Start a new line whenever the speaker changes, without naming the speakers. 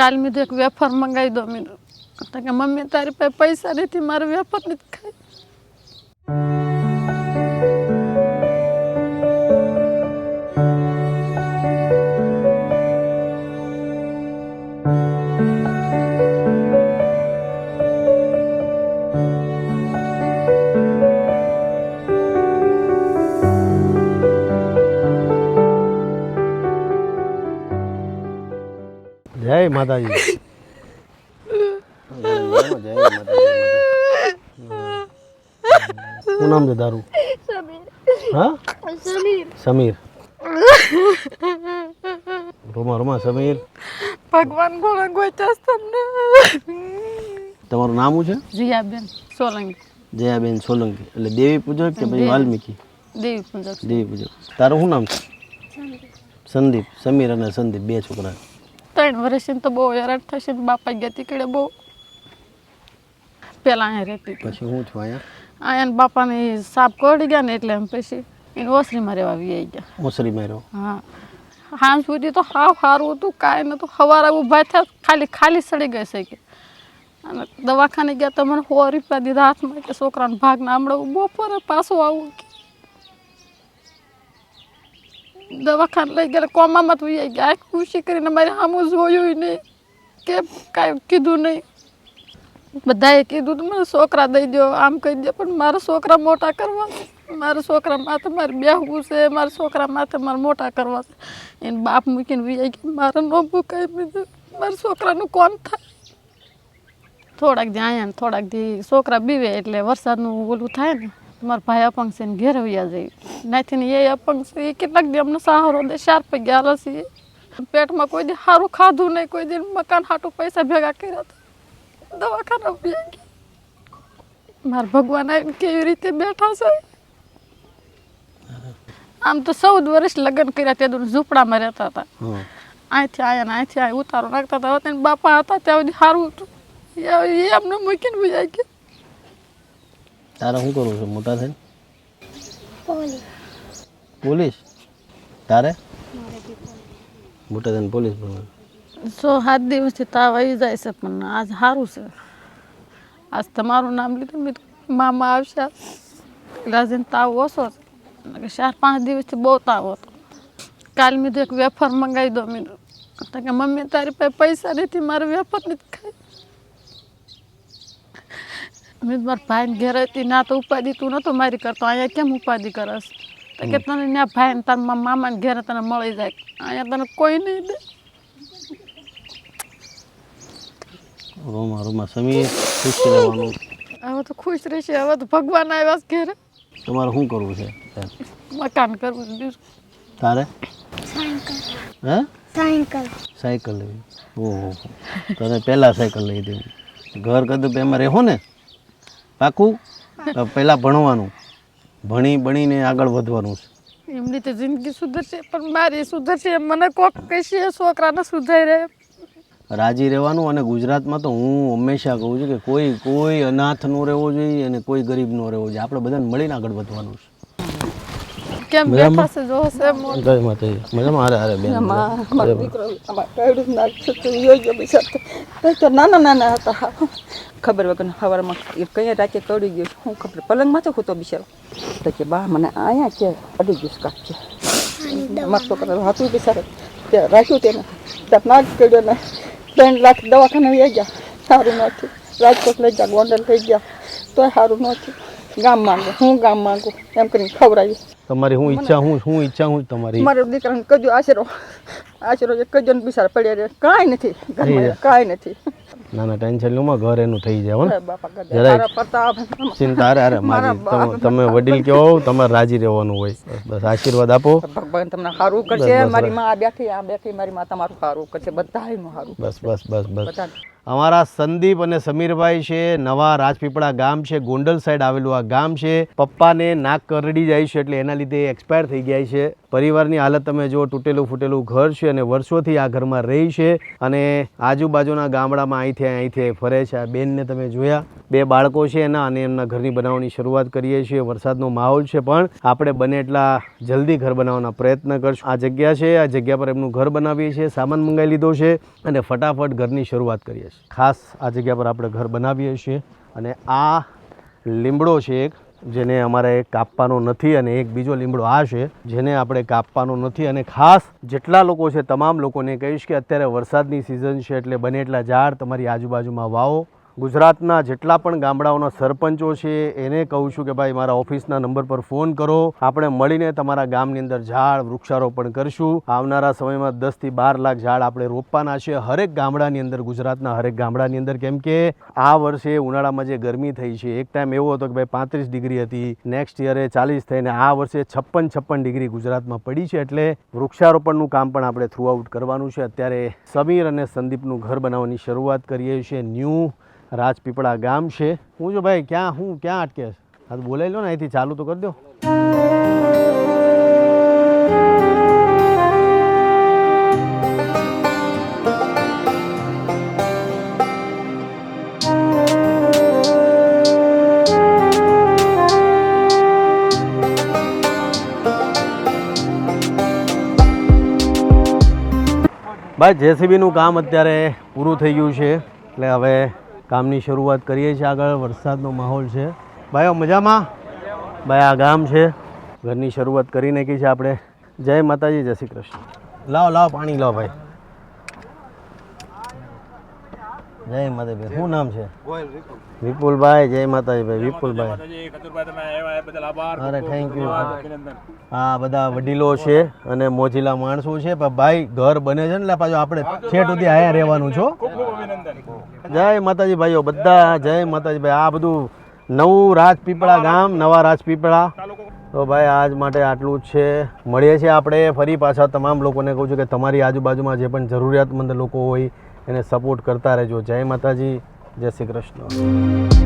કાલ મેં એક વેફર મંગાવી દો મેં તો કે મમ્મી તારી પાસે પૈસા નથી, મારે વેફર નથી ખાઈ.
thank માતાજી જય માતાજી. શું નામ છે તારું? હા? સમીર. રોમા રોમા સમીર.
ભગવાન ગોચ્યા તમને.
તમારું નામ શું છે?
જયાબેન સોલંકી.
જયાબેન સોલંકી. એટલે દેવી પૂજક કે પછી વાલ્મીકી?
દેવી પૂજક.
દેવી પૂજક. તારું શું નામ છે? સંદીપ. સમીર અને સંદીપ બે છોકરા.
ત્રણ વર્ષથી તો બહુ હેરાન થશે બાપા ગયા તીકડે બહુ. પેલા અહીંયા રહેતી
પછી હું છું અહીંયા?
અહીંયા બાપાને સાપ કરડી ગયા ને એટલે એમ પછી એને ઓસરીમાં રહેવા આવી ગયા.
ઓસરીમાં માર્યો
હા. સાંજ સુધી તો હાવ સારું હતું કાંઈ નતું સવારે ઊભા થયા ખાલી ખાલી સડી ગઈ છે કે અને દવાખાને ગયા તો મને સો રૂપિયા દીધા હાથમાં કે છોકરાને ભાગના હમણાં બપોરે પાછું આવું કે દવાખાને લઈ ગયા કોમામાં તો આવી ગયા. ખુશી કરીને મારે સામું જોયું નહીં. કે કાંઈ કીધું નહીં. બધાએ કીધું તો, મને છોકરા દઈ દો આમ કહી દો પણ મારા છોકરા મોટા કરવા. મારા છોકરા માથે મારે બેહવું છે, મારા છોકરા માથે મારે મોટા કરવા છે. એને બાપ મૂકીને વી ગયા. મારે ન મૂકાય બીજું. મારા છોકરાનું કોણ થાય. થોડાક આયા થોડાક દી છોકરા બીવે એટલે વરસાદનું ઓલું થાય ને. મારા ભાઈ અપંગ છે ઘેર વ્યા જાય. નાથી એ અપંગ છે એ કેટલાક દી અમને સહારો દે ચાર ગયા છીએ પેટમાં કોઈ દી સારું ખાધું નહીં કોઈ દી મકાન હાટું પૈસા ભેગા કર્યા હતા. દવાખાના ગયા મારા ભગવાન આવીને કેવી રીતે બેઠા છે? આમ તો ચૌદ વર્ષ લગ્ન કર્યા તે દૂર ઝૂંપડામાં રહેતા હતા. અહીંથી આયા ને અહીંથી આ ઉતારો નાખતા હતા. તેને બાપા હતા ત્યાં સુધી સારું હતું. એ એ અમને મૂકીને વયા ગયા.
તારે શું કરવું છે મોટા થઈને? પોલીસ. તારે? મોટા થઈને પોલીસ બનવાનું.
સો સાત દિવસથી તાવ આવી જાય છે પણ આજ સારું છે. આજ તમારું નામ લીધું મેં મામા આવશે. એટલે તાવ ઓછો છે. ચાર પાંચ દિવસથી બહુ તાવ હતો. કાલ મેં તો એક વેફર મંગાવી દો મેં તો કે મમ્મી તારી પાસે પૈસા નથી મારે વેફર નથી ખાઈ. મેં મારા ભાઈને ઘેર હતી ના તો ઉપાધિ તું નતો મારી કરતો. અહીંયા કેમ ઉપાધિ કરસ? તો કે તને ત્યાં ભાઈ ને તારા મામાને ઘેરે તને મળી જાય. અહીંયા તને કોઈ નહીં દે.
રોમા રોમા સમીર ખુશ રહેવાનું.
હવે તો ખુશ રહેશે. હવે તો ભગવાન આવ્યા છે ઘેરે.
તમારે શું કરવું છે?
મકાન કરવું છે
તારે? હે?
સાયકલ.
સાયકલ લેવી. ઓહો. તને પહેલાં સાયકલ લઈ દેવી ઘર કદું એમાં રહેવું ને? પાકું? પહેલાં ભણવાનું. ભણી ભણીને આગળ વધવાનું છે.
એમની તો જિંદગી સુધરશે પણ મારી સુધરશે મને કોક કહેશે છોકરાને રહે.
રાજી રહેવાનું અને ગુજરાતમાં તો હું હંમેશા કહું છું કે કોઈ કોઈ અનાથ નો રહેવો જોઈએ અને કોઈ ગરીબ નો રહેવો જોઈએ. આપણે બધાને મળીને આગળ વધવાનું છે.
કેમ બેઠા છે? જો છે મોં.
જય માતાજી મજામાં. હારે હારે બેન
મારો દીકરો જ નાખ્યું તો યોગ્ય બિચાર તો નાના નાના હતા. ખબર વગર સવારમાં એ કઈ રાતે કડી ગયો હું ખબર પલંગમાં તો હતો બિચારો. તો કે બા મને આયા કે અડી ગયું કાંક છે. મારા છોકરા હતું બિચારે ત્યાં રાખ્યું તેને. ત્યાં નાક કર્યો ને ત્રણ લાખ દવાખાને લઈ ગયા. સારું નથી રાજકોટ લઈ ગયા ગોંડલ લઈ ગયા. તોય સારું નથી ગામ માંગુ હું ગામ માંગુ એમ કરીને ખવડાવ્યું
તમારી હું ઈચ્છા હું શું ઈચ્છા હું તમારી.
મારો દીકરાને કજો આશરો આશરો જે કજો ને બિસાર પડ્યા રે કાંઈ નથી ઘરમાં કાંઈ નથી.
ના ના ટેન્શન લો ઘર એનું થઈ જાય ચિંતા અરે અરે મારી તમે વડીલ કેવો તમારે રાજી રહેવાનું હોય. બસ આશીર્વાદ આપો.
ભગવાન તમને સારું કરશે મારી માં આ બેઠી આ બેઠી મારી માં તમારું સારું કરશે બધા સારું
બસ બસ બસ બસ. અમારા સંદીપ અને સમીરભાઈ છે, નવા રાજપીપળા ગામ છે, ગોંડલ સાઈડ આવેલું આ ગામ છે. પપ્પાને નાક કરડી જાય છે એટલે એના લીધે એક્સપાયર થઈ ગયા છે. પરિવારની હાલત તમે જો તૂટેલું ફૂટેલું ઘર છે અને વર્ષોથી આ ઘરમાં રહી છે અને આજુબાજુના ગામડામાં અહીંથી અહીંથી ફરે છે. આ બેનને તમે જોયા. બે બાળકો છે એના અને એમના ઘરની બનાવવાની શરૂઆત કરીએ છીએ. વરસાદનો માહોલ છે પણ આપણે બને એટલા જલ્દી ઘર બનાવવાના પ્રયત્ન કરશું. આ જગ્યા છે, આ જગ્યા પર એમનું ઘર બનાવીએ છીએ, સામાન મંગાવી લીધો છે અને ફટાફટ ઘરની શરૂઆત કરીએ છીએ. ખાસ આ જગ્યા પર આપણે ઘર બનાવીએ છીએ અને આ લીમડો છે એક, જેને અમારે કાપવાનો નથી અને એક બીજો લીમડો આ છે, જેને આપણે કાપવાનો નથી અને ખાસ જેટલા લોકો છે, તમામ લોકોને કહીશ કે અત્યારે વરસાદની સિઝન છે એટલે બને એટલા ઝાડ, તમારી આજુબાજુમાં વાવો. ગુજરાતના જેટલા પણ ગામડાઓના સરપંચો છે, એને કહું છું કે ભાઈ મારા ઓફિસના નંબર પર ફોન કરો. આપણે મળીને તમારા ગામની અંદર ઝાડ વૃક્ષારોપણ કરશું. આવનારા સમયમાં દસથી બાર લાખ ઝાડ આપણે રોપવાના છે હરેક ગામડાની અંદર, ગુજરાતના હરેક ગામડાની અંદર. કેમ કે આ વર્ષે ઉનાળામાં જે ગરમી થઈ છે, એક ટાઈમ એવો હતો કે ભાઈ પાંત્રીસ ડિગ્રી હતી નેક્સ્ટ યરે ચાલીસ થઈને આ વર્ષે છપ્પન છપ્પન ડિગ્રી ગુજરાતમાં પડી છે. એટલે વૃક્ષારોપણનું કામ પણ આપણે થ્રુઆઉટ કરવાનું છે. અત્યારે સમીર અને સંદીપનું ઘર બનાવવાની શરૂઆત કરીએ છીએ. ન્યૂ રાજપીપળા ગામ છે. હું જો ભાઈ, ક્યાં હું, ક્યાં અટકે છે? હા તો બોલાવી લો ને, અહીંથી ચાલુ તો કરી દો. ભાઈ, જેસીબીનું કામ અત્યારે પૂરું થઈ ગયું છે. એટલે હવે કામની શરૂઆત કરીએ છીએ આગળ. વરસાદનો માહોલ છે. ભાઈઓ, મજામાં? ભાઈ, આ ગામ છે. ઘરની શરૂઆત કરી નાખી છે આપણે. જય માતાજી, જય શ્રી કૃષ્ણ. લાવો લાવો પાણી, લાવો ભાઈ. જય માતાજી શું નામ છે? વિપુલભાઈ જય માતાજી ભાઈ વિપુલભાઈ. અરે થેન્ક યુ હા. બધા વડીલો છે અને મોજીલા માણસો છે પણ ભાઈ ઘર બને છે ને પાછું આપણે છેટ સુધી આયા રહેવાનું છો. જય માતાજી ભાઈઓ બધા જય માતાજી ભાઈ. આ બધું નવું રાજપીપળા ગામ નવા રાજપીપળા. તો ભાઈ, આજ માટે આટલું જ છે. મળીએ છીએ આપણે ફરી પાછા. તમામ લોકોને કહું છું કે તમારી આજુબાજુમાં જે પણ જરૂરિયાતમંદ લોકો હોય, એને સપોર્ટ કરતા રહેજો. જય માતાજી. જય શ્રી કૃષ્ણ.